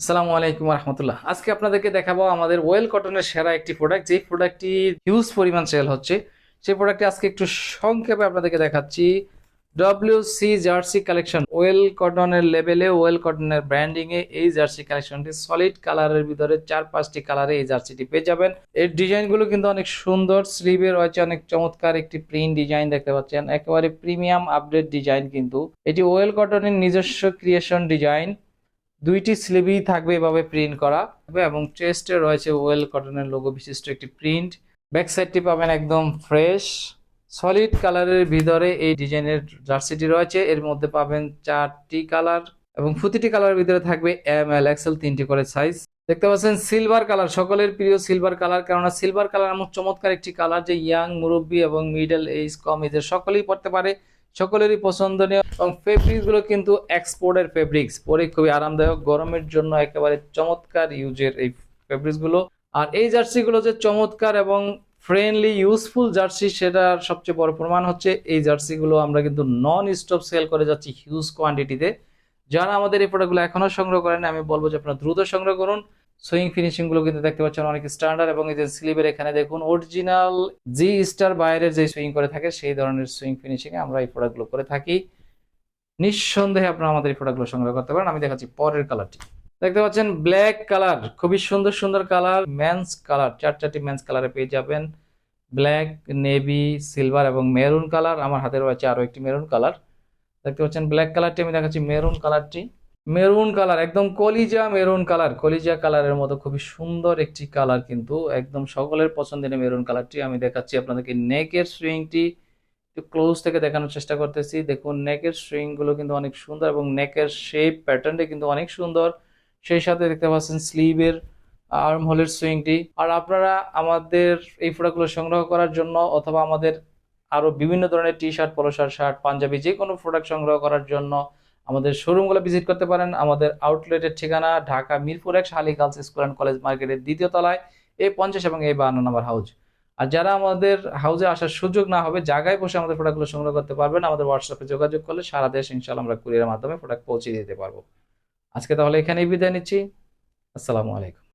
আসসালামু আলাইকুম রহমতুল্লাহ। আজকে আপনাদেরকে দেখাবো আমাদের ওয়েল কটনের সেরা একটি প্রোডাক্ট যেই প্রোডাক্টটি হিউজ পরিমাণ সেল হচ্ছে। সেই প্রোডাক্টটি আজকে একটু সংক্ষেপে আপনাদেরকে দেখাচ্ছি। W C jersey collection well কটনের লেভেলে ওয়েল কটনের ব্র্যান্ডিং এ এই জার্সি কালেকশনটি সলিড কালারের ভিতরে চার পাঁচটি কালারে এই জার্সিটি পেয়ে যাবেন। এর ডিজাইনগুলো কিন্তু অনেক সুন্দর স্লিভের রয়েছে অনেক চমৎকার একটি প্রিন্ট ডিজাইন দেখতে পাচ্ছেন। একেবারে প্রিমিয়াম আপডেট ডিজাইন কিন্তু। এটি ওয়েল কটনের নিজস্ব ক্রিয়েশন ডিজাইন দুইটি স্লিভই থাকবে এভাবে প্রিন্ট করা এবং চেস্টে রয়েছে ওয়েল কটনের লোগো বিশিষ্ট একটি প্রিন্ট ব্যাক সাইডটি পাবেন একদম ফ্রেশ সলিড কালারের ভিতরে এই ডিজাইনের জার্সিটি রয়েছে। এর মধ্যে পাবেন চারটি কালার এবং প্রতিটি কালারের ভিতরে থাকবে এম এল এক্সেল তিনটি করে সাইজ দেখতে পাচ্ছেন সিলভার কালার সকলের প্রিয় সিলভার কালার কেননা সিলভার কালার এমন চমৎকার একটি কালার যে ইয়াং মুরব্বী এবং মিডল এজ কম এজের সকলেই পড়তে পারে। সকলেরই পছন্দনীয় এবং ফেব্রিক্সগুলো কিন্তু এক্সপোর্টের ফেব্রিক্স পরে খুবই আরামদায়ক, গরমের জন্য একেবারে চমৎকার ইউজের এই ফেব্রিক্সগুলো আর এই জার্সি গুলো যে চমৎকার এবং ফ্রেন্ডলি ইউজফুল জার্সি, সেটার সবচেয়ে বড় প্রমাণ হচ্ছে এই জার্সি গুলো আমরা কিন্তু নন স্টপ সেল করে যাচ্ছি হিউজ কোয়ান্টিটিতে যারা আমাদের এই প্রোডাক্টগুলো এখনও সংগ্রহ করেন আমি বলব যে আপনারা দ্রুত সংগ্রহ করুন। সুইং ফিনিশিংগুলো কিন্তু দেখতে পাচ্ছেন অনেক স্ট্যান্ডার্ড এবং এই যে স্লিভের এখানে দেখুন অরিজিনাল জি স্টার বাইরের যে সুইং করে থাকে, সেই ধরনের সুইং ফিনিশিং এ আমরা এই প্রোডাক্টগুলো করে থাকি। নিঃসন্দেহে আপনারা আমাদের এই প্রোডাক্টগুলো সংগ্রহ করতে পারেন। আমি দেখাচ্ছি পরের কালারটি দেখতে পাচ্ছেন ব্ল্যাক কালার খুবই সুন্দর সুন্দর কালার ম্যান্স কালার চার চারটি ম্যান্স কালারে পেয়ে যাবেন। ব্ল্যাক নেভি সিলভার এবং মেরুন কালার আমার হাতে রয়েছে আরও একটি মেরুন কালার দেখতে পাচ্ছেন ব্ল্যাক কালারটি আমি দেখাচ্ছি মেরুন কালারটি মেরুন কালার, একদম কলিজা মেরুন কালার। কলিজা কালারের মতো খুবই সুন্দর একটি কালার কিন্তু একদম সকলের পছন্দের মেরুন কালারটি আমি দেখাচ্ছি আপনাদেরকে। নেকের সুইংটি একটু ক্লোজ থেকে দেখানোর চেষ্টা করতেছি। দেখুন, নেকের সুইংগুলো কিন্তু অনেক সুন্দর এবং নেকের শেপ প্যাটার্নটা কিন্তু অনেক সুন্দর। সেই সাথে দেখতে পাচ্ছেন স্লিভের আর্ম হোলের সুইংটি আর আপনারা আমাদের এই প্রোডাক্টগুলো সংগ্রহ করার জন্য অথবা আমাদের আরও বিভিন্ন ধরনের T shirt polo shirt shirt panjabi যে কোনো প্রোডাক্ট সংগ্রহ করার জন্য আমাদের শোরুমগুলো ভিজিট করতে পারেন। আমাদের আউটলেটের ঠিকানা ঢাকা মিরপুর এক শালি গার্লস স্কুল অ্যান্ড কলেজ মার্কেটের দ্বিতীয় তলায় এই পঞ্চাশ এবং এ বান্ন নম্বর হাউজ আর যারা আমাদের হাউজে আসার সুযোগ না হবে, জায়গায় বসে আমাদের প্রোডাক্টগুলো সংগ্রহ করতে পারবেন। আমাদের হোয়াটসঅ্যাপে যোগাযোগ করলে সারা দেশ ইনশাল্লাহ আমরা কুরিয়ারের মাধ্যমে প্রোডাক্ট পৌঁছে দিতে পারব। আজকে তাহলে এখানেই বিদায় নিচ্ছি। আসসালামু আলাইকুম।